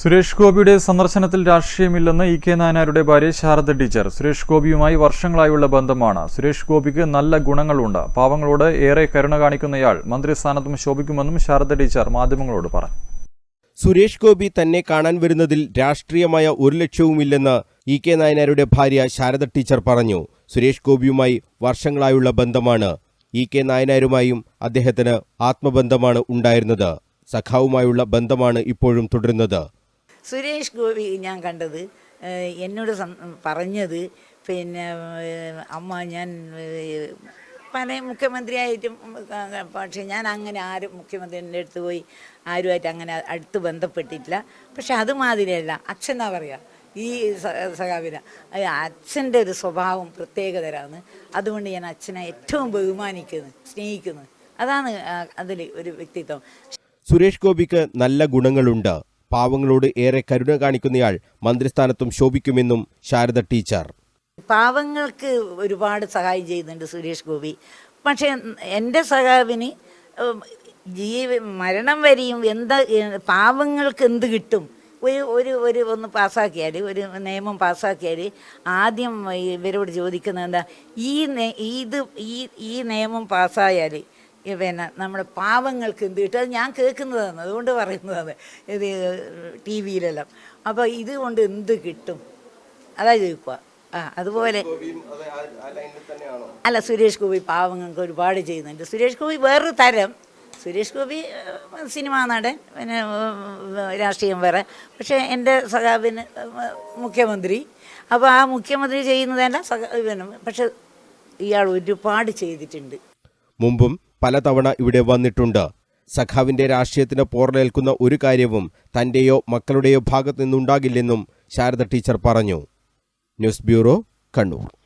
സുരേഷ് ഗോപിയുടെ സന്ദർശനത്തിൽ രാഷ്ട്രീയമില്ലെന്ന് E K നായനാരുടെ ഭാര്യ ശാരദ ടീച്ചർ. സുരേഷ് ഗോപിയുമായി വർഷങ്ങളായുള്ള ബന്ധമാണ്. സുരേഷ് ഗോപിക്ക് നല്ല ഗുണങ്ങളുണ്ട്. പാവങ്ങളോട് ഏറെ കരുണ കാണിക്കുന്നയാൾ മന്ത്രിസ്ഥാനത്തും ശോഭിക്കുമെന്നും ശാരദ ടീച്ചർ മാധ്യമങ്ങളോട് പറഞ്ഞു. സുരേഷ് ഗോപി തന്നെ കാണാൻ വരുന്നതിൽ രാഷ്ട്രീയമായ ഒരു ലക്ഷ്യവുമില്ലെന്ന് ഇ കെ നായനാരുടെ ഭാര്യ ശാരദ ടീച്ചർ പറഞ്ഞു. സുരേഷ് ഗോപിയുമായി വർഷങ്ങളായുള്ള ബന്ധമാണ്. ഇ കെ നായനാരുമായും അദ്ദേഹത്തിന് ആത്മബന്ധമാണ് ഉണ്ടായിരുന്നത്. സഖാവുമായുള്ള ബന്ധമാണ് ഇപ്പോഴും തുടരുന്നത്. സുരേഷ് ഗോപി ഞാൻ കണ്ടത് എന്നോട് പറഞ്ഞത് പിന്നെ അമ്മ ഞാൻ പല മുഖ്യമന്ത്രിയായിട്ടും പക്ഷേ ഞാൻ അങ്ങനെ ആരും മുഖ്യമന്ത്രിന്റെ അടുത്ത് പോയി ആരുമായിട്ട് അങ്ങനെ അടുത്ത് ബന്ധപ്പെട്ടിട്ടില്ല. പക്ഷെ അതുമാതിരിയല്ല അച്ഛൻ എന്നാ പറയുക ഈ സഹാബിന അച്ഛന്റെ ഒരു സ്വഭാവം പ്രത്യേകതരാണ്. അതുകൊണ്ട് ഞാൻ അച്ഛനെ ഏറ്റവും ബഹുമാനിക്കുന്നു സ്നേഹിക്കുന്നു. അതാണ് അതിൽ ഒരു വ്യക്തിത്വം. സുരേഷ് ഗോപിക്ക് നല്ല ഗുണങ്ങളുണ്ട്. പാവങ്ങളോട് ഏറെ കരുണ കാണിക്കുന്നയാൾ മന്ത്രിസ്ഥാനത്തും ശോഭിക്കുമെന്നും ശാരദ ടീച്ചർ. പാവങ്ങൾക്ക് ഒരുപാട് സഹായം ചെയ്യുന്നുണ്ട് സുരേഷ് ഗോപി. പക്ഷേ എന്റെ സഖാവിന് ജീവ മരണം വരെയും എന്താ പാവങ്ങൾക്ക് എന്ത് കിട്ടും? ഒരു ഒരു ഒരു ഒന്ന് പാസ്സാക്കിയാൽ ഒരു നിയമം പാസ്സാക്കിയാൽ ആദ്യം ഇവരോട് ചോദിക്കുന്നത് എന്താ? ഈ ഇത് ഈ ഈ നിയമം പാസ്സായാൽ പിന്നെ നമ്മുടെ പാവങ്ങൾക്ക് എന്ത് കിട്ടും? അത് ഞാൻ കേൾക്കുന്നതാണ് അതുകൊണ്ട് പറയുന്നതാണ്. ഇത് ടി വിയിലെല്ലാം. അപ്പോൾ ഇതുകൊണ്ട് എന്ത് കിട്ടും? അതാ ചോദിക്കുക ആ അതുപോലെ അല്ല സുരേഷ് ഗോപി പാവങ്ങൾക്ക് ഒരുപാട് ചെയ്യുന്നുണ്ട്. സുരേഷ് ഗോപി വേറൊരു തരം. സുരേഷ് ഗോപി സിനിമാ നടൻ പിന്നെ രാഷ്ട്രീയം വേറെ. പക്ഷേ എന്റെ സഖാബിന് മുഖ്യമന്ത്രി. അപ്പോൾ ആ മുഖ്യമന്ത്രി ചെയ്യുന്നതല്ല സഖാ പിന്നെ പക്ഷെ ഇയാൾ ഒരുപാട് ചെയ്തിട്ടുണ്ട്. മുമ്പും പലതവണ ഇവിടെ വന്നിട്ടുണ്ട്. സഖാവിന്റെ രാഷ്ട്രീയത്തിന് പോറലേൽക്കുന്ന ഒരു കാര്യവും തന്റെയോ മക്കളുടെയോ ഭാഗത്തു നിന്നുണ്ടാകില്ലെന്നും ശാരദ ടീച്ചർ പറഞ്ഞു. News bureau Kannur.